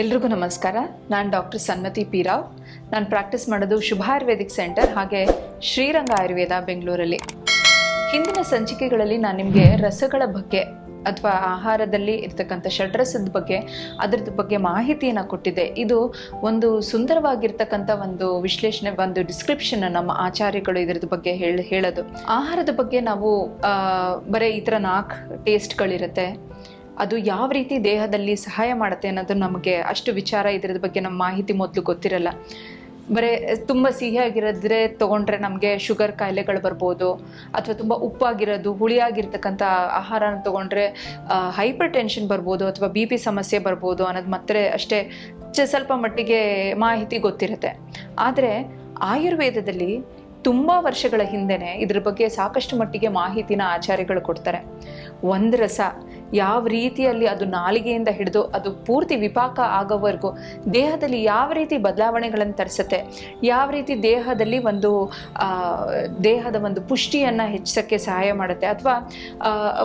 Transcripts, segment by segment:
ಎಲ್ರಿಗೂ ನಮಸ್ಕಾರ. ನಾನು ಡಾಕ್ಟರ್ ಸನ್ಮತಿ ಪಿ ರಾವ್. ನಾನು ಪ್ರಾಕ್ಟೀಸ್ ಮಾಡೋದು ಶುಭ ಆಯುರ್ವೇದಿಕ್ ಸೆಂಟರ್, ಹಾಗೆ ಶ್ರೀರಂಗ ಆಯುರ್ವೇದ ಬೆಂಗಳೂರಲ್ಲಿ. ಹಿಂದಿನ ಸಂಚಿಕೆಗಳಲ್ಲಿ ನಾನು ನಿಮಗೆ ರಸಗಳ ಬಗ್ಗೆ ಅಥವಾ ಆಹಾರದಲ್ಲಿ ಇರ್ತಕ್ಕಂಥ ಷಡ್ರಸದ ಬಗ್ಗೆ, ಅದರದ ಬಗ್ಗೆ ಮಾಹಿತಿಯನ್ನು ಕೊಟ್ಟಿದೆ ಇದು ಒಂದು ಸುಂದರವಾಗಿರ್ತಕ್ಕಂಥ ಒಂದು ವಿಶ್ಲೇಷಣೆ, ಒಂದು ಡಿಸ್ಕ್ರಿಪ್ಷನ್ ನಮ್ಮ ಆಚಾರ್ಯಗಳು ಇದರದ ಬಗ್ಗೆ ಹೇಳಿ, ಹೇಳೋದು. ಆಹಾರದ ಬಗ್ಗೆ ನಾವು ಬರೀ ಈ ಥರ ನಾಲ್ಕು ಟೇಸ್ಟ್ಗಳಿರುತ್ತೆ. ಅದು ಯಾವ ರೀತಿ ದೇಹದಲ್ಲಿ ಸಹಾಯ ಮಾಡುತ್ತೆ ಅನ್ನೋದು ನಮಗೆ ಅಷ್ಟು ವಿಚಾರ ಇದರದ ಬಗ್ಗೆ ನಮ್ಮ ಮಾಹಿತಿ ಮೊದಲು ಗೊತ್ತಿರಲ್ಲ. ಬರೀ ತುಂಬ ಸಿಹಿಯಾಗಿರೋದ್ರೆ ತೊಗೊಂಡ್ರೆ ನಮಗೆ ಶುಗರ್ ಕಾಯಿಲೆಗಳು ಬರ್ಬೋದು, ಅಥವಾ ತುಂಬ ಉಪ್ಪಾಗಿರೋದು, ಹುಳಿಯಾಗಿರ್ತಕ್ಕಂಥ ಆಹಾರನ ತೊಗೊಂಡ್ರೆ ಹೈಪರ್ ಟೆನ್ಷನ್ ಬರ್ಬೋದು ಅಥವಾ ಬಿ ಪಿ ಸಮಸ್ಯೆ ಬರ್ಬೋದು ಅನ್ನೋದು ಮಾತ್ರ ಅಷ್ಟೇ ಚ- ಸ್ವಲ್ಪ ಮಟ್ಟಿಗೆ ಮಾಹಿತಿ ಗೊತ್ತಿರುತ್ತೆ. ಆದರೆ ಆಯುರ್ವೇದದಲ್ಲಿ ತುಂಬ ವರ್ಷಗಳ ಹಿಂದೆನೆ ಇದ್ರ ಬಗ್ಗೆ ಸಾಕಷ್ಟು ಮಟ್ಟಿಗೆ ಮಾಹಿತಿನ ಆಚಾರ್ಯಗಳು ಕೊಡ್ತಾರೆ. ಒಂದು ರಸ ಯಾವ ರೀತಿಯಲ್ಲಿ ಅದು ನಾಲಿಗೆಯಿಂದ ಹಿಡಿದು ಅದು ಪೂರ್ತಿ ವಿಪಾಕ ಆಗೋವರೆಗೂ ದೇಹದಲ್ಲಿ ಯಾವ ರೀತಿ ಬದಲಾವಣೆಗಳನ್ನು ತರಿಸುತ್ತೆ ಯಾವ ರೀತಿ ದೇಹದಲ್ಲಿ ಒಂದು ದೇಹದ ಒಂದು ಪುಷ್ಟಿಯನ್ನು ಹೆಚ್ಚಿಸೋಕ್ಕೆ ಸಹಾಯ ಮಾಡುತ್ತೆ ಅಥವಾ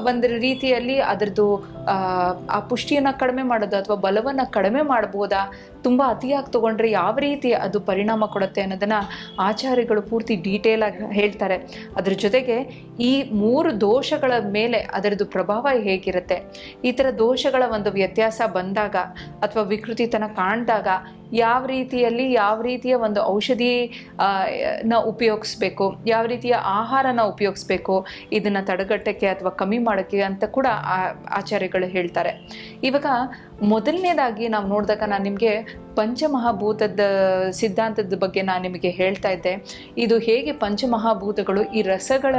ಒಂದು ರೀತಿಯಲ್ಲಿ ಅದರದ್ದು ಆ, ಪುಷ್ಟಿಯನ್ನು ಕಡಿಮೆ ಮಾಡೋದು ಅಥವಾ ಬಲವನ್ನು ಕಡಿಮೆ ಮಾಡ್ಬೋದಾ ತುಂಬ ಅತಿಯಾಗಿ ತಗೊಂಡ್ರೆ ಯಾವ ರೀತಿ ಅದು ಪರಿಣಾಮ ಕೊಡುತ್ತೆ ಅನ್ನೋದನ್ನು ಆಚಾರ್ಯಗಳು ಪೂರ್ತಿ ಡೀಟೇಲ್ ಆಗಿ ಹೇಳ್ತಾರೆ. ಅದ್ರ ಜೊತೆಗೆ ಈ ಮೂರು ದೋಷಗಳ ಮೇಲೆ ಅದರದ್ದು ಪ್ರಭಾವ ಹೇಗಿರುತ್ತೆ ಈ ಥರ ದೋಷಗಳ ಒಂದು ವ್ಯತ್ಯಾಸ ಬಂದಾಗ ಅಥವಾ ವಿಕೃತಿತನ ಕಾಣಿದಾಗ ಯಾವ ರೀತಿಯಲ್ಲಿ ಯಾವ ರೀತಿಯ ಒಂದು ಔಷಧಿ ನ ಉಪಯೋಗಿಸ್ಬೇಕು, ಯಾವ ರೀತಿಯ ಆಹಾರನ ಉಪಯೋಗಿಸ್ಬೇಕು, ಇದನ್ನು ತಡೆಗಟ್ಟಕ್ಕೆ ಅಥವಾ ಕಮ್ಮಿ ಮಾಡೋಕ್ಕೆ ಅಂತ ಕೂಡ ಆಚಾರ್ಯಗಳು ಹೇಳ್ತಾರೆ. ಇವಾಗ ಮೊದಲನೇದಾಗಿ ನಾವು ನೋಡಿದಾಗ ನಾನು ನಿಮಗೆ ಪಂಚಮಹಾಭೂತದ ಸಿದ್ಧಾಂತದ ಬಗ್ಗೆ ನಾನು ನಿಮಗೆ ಹೇಳ್ತಾ ಇದ್ದೆ. ಇದು ಹೇಗೆ ಪಂಚಮಹಾಭೂತಗಳು ಈ ರಸಗಳ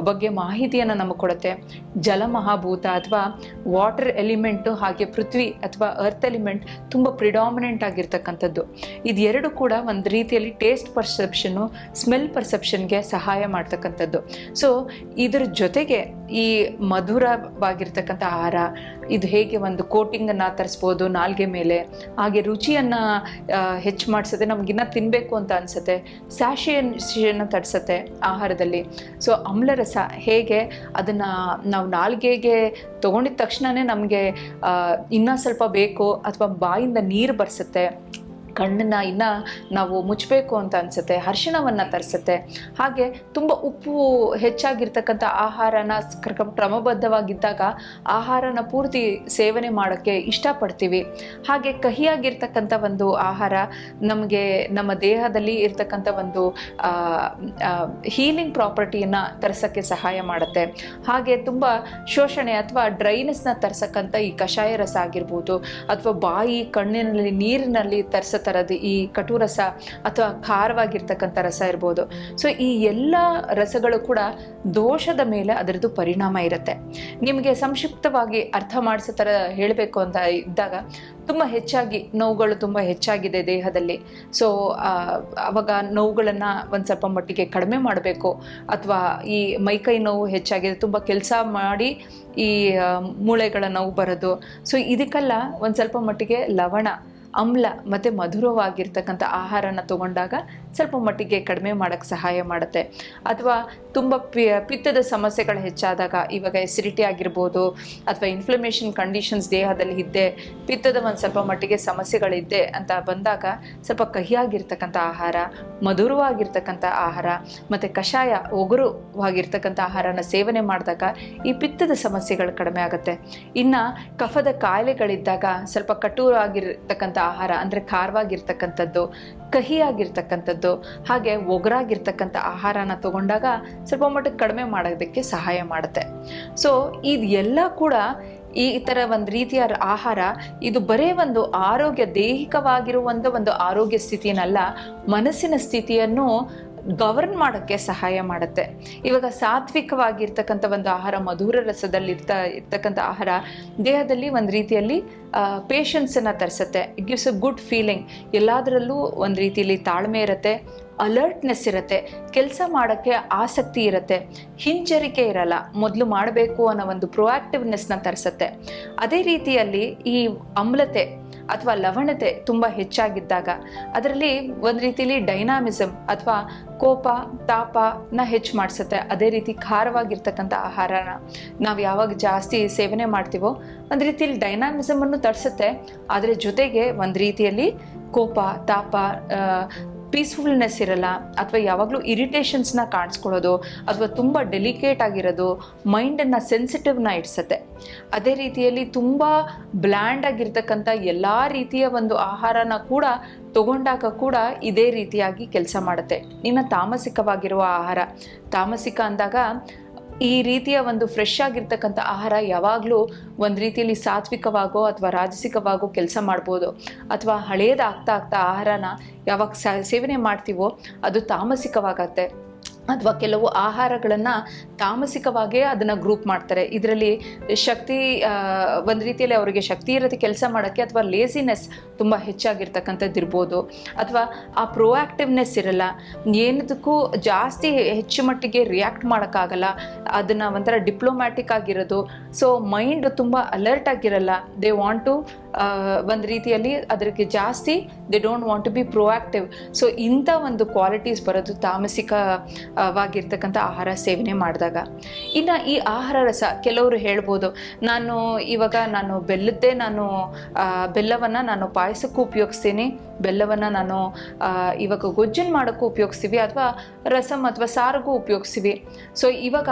ಬಗ್ಗೆ ಮಾಹಿತಿಯನ್ನು ನಮಗೆ ಕೊಡುತ್ತೆ. ಜಲಮಹಾಭೂತ ಅಥವಾ ವಾಟರ್ ಎಲಿಮೆಂಟು ಹಾಗೆ ಪೃಥ್ವಿ ಅಥವಾ ಅರ್ತ್ ಎಲಿಮೆಂಟ್ ತುಂಬ ಪ್ರಿಡಾಮಿನೆಂಟ್ ಆಗಿರ್ತಕ್ಕಂಥದ್ದು. ಇದೆರಡು ಕೂಡ ಒಂದು ರೀತಿಯಲ್ಲಿ ಟೇಸ್ಟ್ ಪರ್ಸೆಪ್ಷನ್ನು, ಸ್ಮೆಲ್ ಪರ್ಸೆಪ್ಷನ್ಗೆ ಸಹಾಯ ಮಾಡ್ತಕ್ಕಂಥದ್ದು. ಸೊ, ಇದರ ಜೊತೆಗೆ ಈ ಮಧುರವಾಗಿರ್ತಕ್ಕಂಥ ಆಹಾರ, ಇದು ಹೇಗೆ ಒಂದು ಕೋಟಿಂಗನ್ನು ತರಿಸ್ಬೋದು, ನಾಲ್ಗೆ ಮೇಲೆ, ಹಾಗೆ ರುಚಿಯನ್ನು ಹೆಚ್ಚು ಮಾಡಿಸುತ್ತೆ ನಮಗಿನ್ನ ತಿನ್ನಬೇಕು ಅಂತ ಅನಿಸುತ್ತೆ ಸ್ಯಾಶೆಯನ್ನು ತಡಿಸುತ್ತೆ ಆಹಾರದಲ್ಲಿ. ಸೊ ಅಮ್ಲರಸ ಹೇಗೆ ಅದನ್ನು ನಾವು ನಾಲ್ಗೆಗೆ ತೊಗೊಂಡಿದ ತಕ್ಷಣವೇ ನಮಗೆ ಇನ್ನೂ ಸ್ವಲ್ಪ ಬೇಕು, ಅಥವಾ ಬಾಯಿಂದ ನೀರು ಬರ್ಸುತ್ತೆ ಕಣ್ಣನ್ನು ಇನ್ನು ನಾವು ಮುಚ್ಚಬೇಕು ಅಂತ ಅನ್ಸುತ್ತೆ, ಹರ್ಷಣವನ್ನ ತರಿಸುತ್ತೆ. ಹಾಗೆ ತುಂಬ ಉಪ್ಪು ಹೆಚ್ಚಾಗಿರ್ತಕ್ಕಂಥ ಆಹಾರನ ಕ್ರಮ ಕ್ರಮಬದ್ಧವಾಗಿದ್ದಾಗ ಆಹಾರನ ಪೂರ್ತಿ ಸೇವನೆ ಮಾಡೋಕ್ಕೆ ಇಷ್ಟಪಡ್ತೀವಿ. ಹಾಗೆ ಕಹಿಯಾಗಿರ್ತಕ್ಕಂಥ ಒಂದು ಆಹಾರ ನಮಗೆ ನಮ್ಮ ದೇಹದಲ್ಲಿ ಇರ್ತಕ್ಕಂಥ ಒಂದು ಹೀಲಿಂಗ್ ಪ್ರಾಪರ್ಟಿಯನ್ನು ತರಿಸೋಕ್ಕೆ ಸಹಾಯ ಮಾಡುತ್ತೆ. ಹಾಗೆ ತುಂಬ ಶೋಷಣೆ ಅಥವಾ ಡ್ರೈನೆಸ್ನ ತರ್ಸಕ್ಕಂಥ ಈ ಕಷಾಯ ರಸ ಆಗಿರ್ಬೋದು, ಅಥವಾ ಬಾಯಿ ಕಣ್ಣಿನಲ್ಲಿ ನೀರಿನಲ್ಲಿ ತರಿಸೋ ಥರದ್ದು ಈ ಕಟು ರಸ ಅಥವಾ ಖಾರವಾಗಿರ್ತಕ್ಕಂಥ ರಸ ಇರ್ಬೋದು. ಸೊ ಈ ಎಲ್ಲ ರಸಗಳು ಕೂಡ ದೋಷದ ಮೇಲೆ ಅದರದ್ದು ಪರಿಣಾಮ ಇರುತ್ತೆ. ನಿಮಗೆ ಸಂಕ್ಷಿಪ್ತವಾಗಿ ಅರ್ಥ ಮಾಡಿಸೋ ಥರ ಹೇಳಬೇಕು ಅಂತ ಇದ್ದಾಗ, ತುಂಬ ಹೆಚ್ಚಾಗಿ ನೋವುಗಳು ತುಂಬ ಹೆಚ್ಚಾಗಿದೆ ದೇಹದಲ್ಲಿ. ಸೊ ಅವಾಗ ನೋವುಗಳನ್ನು ಒಂದು ಸ್ವಲ್ಪ ಮಟ್ಟಿಗೆ ಕಡಿಮೆ ಮಾಡಬೇಕು. ಅಥವಾ ಈ ಮೈಕೈ ನೋವು ಹೆಚ್ಚಾಗಿದೆ, ತುಂಬ ಕೆಲಸ ಮಾಡಿ ಈ ಮೂಳೆಗಳ ನೋವು ಬರೋದು. ಸೊ ಇದಕ್ಕೆಲ್ಲ ಒಂದು ಸ್ವಲ್ಪ ಮಟ್ಟಿಗೆ ಲವಣ ಅಮ್ಲ ಮತ್ತು ಮಧುರವಾಗಿರ್ತಕ್ಕಂಥ ಆಹಾರನ ತಗೊಂಡಾಗ ಸ್ವಲ್ಪ ಮಟ್ಟಿಗೆ ಕಡಿಮೆ ಮಾಡೋಕ್ಕೆ ಸಹಾಯ ಮಾಡುತ್ತೆ. ಅಥವಾ ತುಂಬ ಪಿ, ಪಿತ್ತದ ಸಮಸ್ಯೆಗಳು ಹೆಚ್ಚಾದಾಗ ಇವಾಗ ಎಸಿಡಿಟಿ ಆಗಿರ್ಬೋದು, ಅಥವಾ ಇನ್ಫ್ಲಮೇಷನ್ ಕಂಡೀಷನ್ಸ್ ದೇಹದಲ್ಲಿ ಇದ್ದೆ ಪಿತ್ತದ ಒಂದು ಸ್ವಲ್ಪ ಮಟ್ಟಿಗೆ ಸಮಸ್ಯೆಗಳಿದ್ದೆ ಅಂತ ಬಂದಾಗ ಸ್ವಲ್ಪ ಕಹಿಯಾಗಿರ್ತಕ್ಕಂಥ ಆಹಾರ, ಮಧುರವಾಗಿರ್ತಕ್ಕಂಥ ಆಹಾರ, ಮತ್ತು ಕಷಾಯ ಒಗುರುವಾಗಿರ್ತಕ್ಕಂಥ ಆಹಾರನ ಸೇವನೆ ಮಾಡಿದಾಗ ಈ ಪಿತ್ತದ ಸಮಸ್ಯೆಗಳು ಕಡಿಮೆ ಆಗುತ್ತೆ. ಇನ್ನು ಕಫದ ಕಾಯಿಲೆಗಳಿದ್ದಾಗ ಸ್ವಲ್ಪ ಕಟುವಾಗಿರ್ತಕ್ಕಂಥ ಆಹಾರ, ಅಂದರೆ ಖಾರವಾಗಿರ್ತಕ್ಕಂಥದ್ದು, ಕಹಿಯಾಗಿರ್ತಕ್ಕಂಥದ್ದು, ಹಾಗೆ ಒಗರಾಗಿರ್ತಕ್ಕಂಥ ಆಹಾರನ ತಗೊಂಡಾಗ ಸ್ವಲ್ಪ ಮಟ್ಟಕ್ಕೆ ಕಡಿಮೆ ಮಾಡೋದಕ್ಕೆ ಸಹಾಯ ಮಾಡುತ್ತೆ. ಸೊ ಇದೆಲ್ಲ ಕೂಡ ಈ ಥರ ಒಂದು ರೀತಿಯ ಆಹಾರ, ಇದು ಬರೇ ಒಂದು ಆರೋಗ್ಯ ದೈಹಿಕವಾಗಿರುವಂಥ ಒಂದು ಆರೋಗ್ಯ ಸ್ಥಿತಿಯನ್ನಲ್ಲ, ಮನಸ್ಸಿನ ಸ್ಥಿತಿಯನ್ನು ಗವರ್ನ್ ಮಾಡೋಕ್ಕೆ ಸಹಾಯ ಮಾಡುತ್ತೆ. ಇವಾಗ ಸಾತ್ವಿಕವಾಗಿರ್ತಕ್ಕಂಥ ಒಂದು ಆಹಾರ, ಮಧುರ ರಸದಲ್ಲಿ ಇರ್ತ ಇರ್ತಕ್ಕಂಥ ಆಹಾರ, ದೇಹದಲ್ಲಿ ಒಂದು ರೀತಿಯಲ್ಲಿ ಪೇಷನ್ಸನ್ನು ತರಿಸುತ್ತೆ. It gives a good feeling ಎಲ್ಲದರಲ್ಲೂ ಒಂದು ರೀತಿಯಲ್ಲಿ ತಾಳ್ಮೆ ಇರುತ್ತೆ ಅಲರ್ಟ್ನೆಸ್ ಇರುತ್ತೆ, ಕೆಲಸ ಮಾಡೋಕ್ಕೆ ಆಸಕ್ತಿ ಇರುತ್ತೆ. ಹಿಂಜರಿಕೆ ಇರಲ್ಲ. ಮೊದಲು ಮಾಡಬೇಕು ಅನ್ನೋ ಒಂದು ಪ್ರೊಆಕ್ಟಿವ್ನೆಸ್ನ ತರಿಸುತ್ತೆ. ಅದೇ ರೀತಿಯಲ್ಲಿ ಈ ಅಮ್ಲತೆ ಅಥವಾ ಲವಣತೆ ತುಂಬ ಹೆಚ್ಚಾಗಿದ್ದಾಗ ಅದರಲ್ಲಿ ಒಂದು ರೀತಿಯಲ್ಲಿ ಡೈನಾಮಿಸಮ್ ಅಥವಾ ಕೋಪ ತಾಪನ ಹೆಚ್ಚು ಮಾಡಿಸುತ್ತೆ. ಅದೇ ರೀತಿ ಖಾರವಾಗಿರ್ತಕ್ಕಂಥ ಆಹಾರನ ನಾವು ಯಾವಾಗ ಜಾಸ್ತಿ ಸೇವನೆ ಮಾಡ್ತೀವೋ ಒಂದು ರೀತಿಯಲ್ಲಿ ಡೈನಾಮಿಸಮನ್ನು ತರಿಸುತ್ತೆ ಆದರೆ ಜೊತೆಗೆ ಒಂದು ರೀತಿಯಲ್ಲಿ ಕೋಪ, ತಾಪ ಪೀಸ್ಫುಲ್ನೆಸ್ ಇರಲ್ಲ, ಅಥವಾ ಯಾವಾಗಲೂ ಇರಿಟೇಷನ್ಸ್ನ ಕಾಣಿಸ್ಕೊಳ್ಳೋದು, ಅಥವಾ ತುಂಬ ಡೆಲಿಕೇಟ್ ಆಗಿರೋದು ಮೈಂಡನ್ನು ಸೆನ್ಸಿಟಿವ್ನ ಇಡ್ಸತ್ತೆ. ಅದೇ ರೀತಿಯಲ್ಲಿ ತುಂಬ ಬ್ಲ್ಯಾಂಡ್ ಆಗಿರ್ತಕ್ಕಂಥ ಎಲ್ಲ ರೀತಿಯ ಒಂದು ಆಹಾರನ ಕೂಡ ತಗೊಂಡಾಗ ಕೂಡ ಇದೇ ರೀತಿಯಾಗಿ ಕೆಲಸ ಮಾಡುತ್ತೆ. ಇನ್ನು ತಾಮಸಿಕವಾಗಿರುವ ಆಹಾರ. ತಾಮಸಿಕ ಅಂದಾಗ ಈ ರೀತಿಯ ಒಂದು ಫ್ರೆಶ್ ಆಗಿರ್ತಕ್ಕಂಥ ಆಹಾರ ಯಾವಾಗಲೂ ಒಂದು ರೀತಿಯಲ್ಲಿ ಸಾತ್ವಿಕವಾಗೋ ಅಥವಾ ರಾಜಸಿಕವಾಗೋ ಕೆಲಸ ಮಾಡ್ಬೋದು. ಅಥವಾ ಹಳೇದಾಗ್ತಾ ಆಗ್ತಾ ಆಹಾರನ ಯಾವಾಗ ಸೇವನೆ ಮಾಡ್ತೀವೋ ಅದು ತಾಮಸಿಕವಾಗತ್ತೆ. ಅಥವಾ ಕೆಲವು ಆಹಾರಗಳನ್ನು ತಾಮಸಿಕವಾಗೇ ಅದನ್ನು ಗ್ರೂಪ್ ಮಾಡ್ತಾರೆ. ಇದರಲ್ಲಿ ಶಕ್ತಿ ಒಂದು ರೀತಿಯಲ್ಲಿ ಅವರಿಗೆ ಶಕ್ತಿ ಇರೋದು ಕೆಲಸ ಮಾಡೋಕ್ಕೆ ಅಥವಾ ಲೇಸಿನೆಸ್ ತುಂಬ ಹೆಚ್ಚಾಗಿರ್ತಕ್ಕಂಥದ್ದು ಇರ್ಬೋದು. ಅಥವಾ ಆ ಪ್ರೊಆಕ್ಟಿವ್ನೆಸ್ ಇರಲ್ಲ. ಏನದಕ್ಕೂ ಜಾಸ್ತಿ ಹೆಚ್ಚು ಮಟ್ಟಿಗೆ ರಿಯಾಕ್ಟ್ ಮಾಡೋಕ್ಕಾಗಲ್ಲ. ಅದನ್ನು ಒಂಥರ ಡಿಪ್ಲೊಮ್ಯಾಟಿಕ್ ಆಗಿರೋದು. ಸೊ ಮೈಂಡ್ ತುಂಬ ಅಲರ್ಟ್ ಆಗಿರಲ್ಲ. ದೇ ವಾಂಟ್ ಟು ಒಂದು ರೀತಿಯಲ್ಲಿ ಅದಕ್ಕೆ ಜಾಸ್ತಿ they don't want to be proactive so ಇಂಥ ಒಂದು ಕ್ವಾಲಿಟೀಸ್ ಬರೋದು ತಾಮಸಿಕವಾಗಿರ್ತಕ್ಕಂಥ ಆಹಾರ ಸೇವನೆ ಮಾಡಿದಾಗ. ಇನ್ನು ಈ ಆಹಾರ ರಸ, ಕೆಲವರು ಹೇಳ್ಬೋದು, ನಾನು ಇವಾಗ ನಾನು ಬೆಲ್ಲದ್ದೇ ನಾನು ಬೆಲ್ಲವನ್ನು ನಾನು ಪಾಯಸಕ್ಕೂ ಉಪಯೋಗಿಸ್ತೀನಿ, ಬೆಲ್ಲವನ್ನು ನಾನು ಇವಾಗ ಗೊಜ್ಜನ್ ಮಾಡೋಕ್ಕೂ ಉಪಯೋಗಿಸ್ತೀವಿ, ಅಥವಾ ರಸಮ್ ಅಥವಾ ಸಾರಿಗೂ ಉಪಯೋಗಿಸ್ತೀವಿ. ಸೊ ಇವಾಗ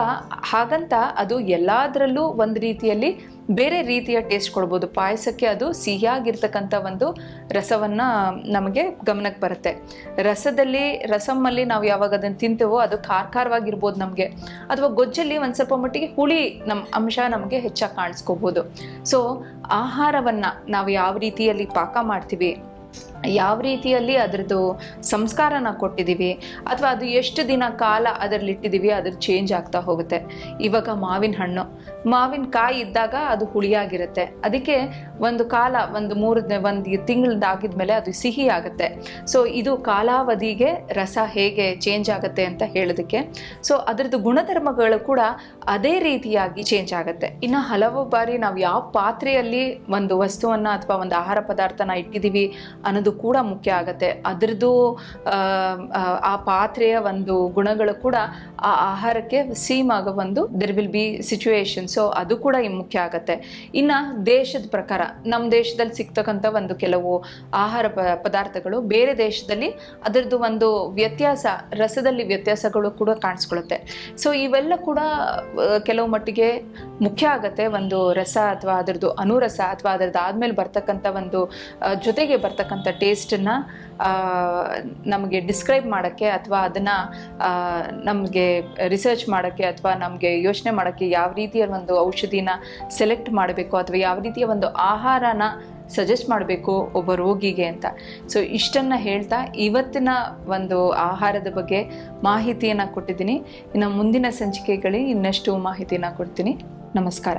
ಹಾಗಂತ ಅದು ಎಲ್ಲದರಲ್ಲೂ ಒಂದು ರೀತಿಯಲ್ಲಿ ಬೇರೆ ರೀತಿಯ ಟೇಸ್ಟ್ ಕೊಡ್ಬೋದು. ಪಾಯಸಕ್ಕೆ ಅದು ಸಿಹಿಯಾಗಿರ್ತಕ್ಕಂಥ ಒಂದು ರಸವನ್ನು ನಮಗೆ ಗಮನಕ್ಕೆ ಬರುತ್ತೆ. ರಸದಲ್ಲಿ, ರಸಮ್ಮಲ್ಲಿ ನಾವು ಯಾವಾಗ ಅದನ್ನು ತಿಂತೇವೋ ಅದು ಖಾರ ಖಾರವಾಗಿರ್ಬೋದು ನಮಗೆ. ಅಥವಾ ಗೊಜ್ಜಲ್ಲಿ ಒಂದು ಸ್ವಲ್ಪ ಮಟ್ಟಿಗೆ ಹುಳಿ ನಮ್ಮ ಅಂಶ ನಮಗೆ ಹೆಚ್ಚಾಗಿ ಕಾಣಿಸ್ಕೋಬೋದು. ಸೊ ಆಹಾರವನ್ನು ನಾವು ಯಾವ ರೀತಿಯಲ್ಲಿ ಪಾಕ ಮಾಡ್ತೀವಿ? ಯಾವ ರೀತಿಯಲ್ಲಿ ಅದರದ್ದು ಸಂಸ್ಕಾರನ ಕೊಟ್ಟಿದ್ದೀವಿ ಅಥವಾ ಅದು ಎಷ್ಟು ದಿನ ಕಾಲ ಅದರಲ್ಲಿ ಇಟ್ಟಿದ್ದೀವಿ ಅದ್ರ ಚೇಂಜ್ ಆಗ್ತಾ ಹೋಗುತ್ತೆ. ಇವಾಗ ಮಾವಿನ ಹಣ್ಣು. ಮಾವಿನ ಕಾಯಿ ಇದ್ದಾಗ ಅದು ಹುಳಿಯಾಗಿರುತ್ತೆ. ಅದಕ್ಕೆ ಒಂದು ಕಾಲ, ಒಂದು ಮೂರು ಒಂದು ತಿಂಗಳಿಂದ ಆಗಿದ್ಮೇಲೆ ಅದು ಸಿಹಿ ಆಗುತ್ತೆ. ಸೊ ಇದು ಕಾಲಾವಧಿಗೆ ರಸ ಹೇಗೆ ಚೇಂಜ್ ಆಗುತ್ತೆ ಅಂತ ಹೇಳೋದಕ್ಕೆ. ಸೊ ಅದರದ್ದು ಗುಣಧರ್ಮಗಳು ಕೂಡ ಅದೇ ರೀತಿಯಾಗಿ ಚೇಂಜ್ ಆಗುತ್ತೆ. ಇನ್ನು ಹಲವು ಬಾರಿ ನಾವು ಯಾವ ಪಾತ್ರೆಯಲ್ಲಿ ಒಂದು ವಸ್ತುವನ್ನು ಅಥವಾ ಒಂದು ಆಹಾರ ಪದಾರ್ಥನ ಇಟ್ಟಿದ್ದೀವಿ ಅನ್ನೋದು ಕೂಡ ಮುಖ್ಯ ಆಗುತ್ತೆ. ಅದರದ್ದು, ಆ ಪಾತ್ರೆಯ ಒಂದು ಗುಣಗಳು ಕೂಡ ಆ ಆಹಾರಕ್ಕೆ ಸೀಮ್ ಆಗೋ ಒಂದು there will be situation so ಅದು ಕೂಡ ಮುಖ್ಯ ಆಗುತ್ತೆ. ಇನ್ನು ದೇಶದ ಪ್ರಕಾರ ನಮ್ಮ ದೇಶದಲ್ಲಿ ಸಿಗ್ತಕ್ಕಂಥ ಒಂದು ಕೆಲವು ಆಹಾರ ಪದಾರ್ಥಗಳು ಬೇರೆ ದೇಶದಲ್ಲಿ ಅದರದ್ದು ಒಂದು ವ್ಯತ್ಯಾಸ, ರಸದಲ್ಲಿ ವ್ಯತ್ಯಾಸಗಳು ಕೂಡ ಕಾಣಿಸ್ಕೊಳ್ಳುತ್ತೆ ಸೊ ಇವೆಲ್ಲ ಕೂಡ ಕೆಲವು ಮಟ್ಟಿಗೆ ಮುಖ್ಯ ಆಗುತ್ತೆ. ಒಂದು ರಸ ಅಥವಾ ಅದರದ್ದು ಅನುರಸ ಅಥವಾ ಅದರದ್ದು ಆದಮೇಲೆ ಬರ್ತಕ್ಕಂಥ ಒಂದು ಜೊತೆಗೆ ಬರ್ತಕ್ಕಂಥ ಟೇಸ್ಟನ್ನು ನಮಗೆ ಡಿಸ್ಕ್ರೈಬ್ ಮಾಡೋಕ್ಕೆ ಅಥವಾ ಅದನ್ನು ನಮಗೆ ರಿಸರ್ಚ್ ಮಾಡೋಕ್ಕೆ ಅಥವಾ ನಮಗೆ ಯೋಚನೆ ಮಾಡೋಕ್ಕೆ ಯಾವ ರೀತಿಯ ಒಂದು ಔಷಧಿನ ಸೆಲೆಕ್ಟ್ ಮಾಡಬೇಕು ಅಥವಾ ಯಾವ ರೀತಿಯ ಒಂದು ಆಹಾರನ ಸಜೆಸ್ಟ್ ಮಾಡಬೇಕು ಒಬ್ಬ ರೋಗಿಗೆ ಅಂತ. ಸೊ ಇಷ್ಟನ್ನು ಹೇಳ್ತಾ ಇವತ್ತಿನ ಒಂದು ಆಹಾರದ ಬಗ್ಗೆ ಮಾಹಿತಿಯನ್ನು ಕೊಟ್ಟಿದ್ದೀನಿ. ಇನ್ನು ಮುಂದಿನ ಸಂಚಿಕೆಗಳಿಗೆ ಇನ್ನಷ್ಟು ಮಾಹಿತಿಯನ್ನು ಕೊಡ್ತೀನಿ. ನಮಸ್ಕಾರ.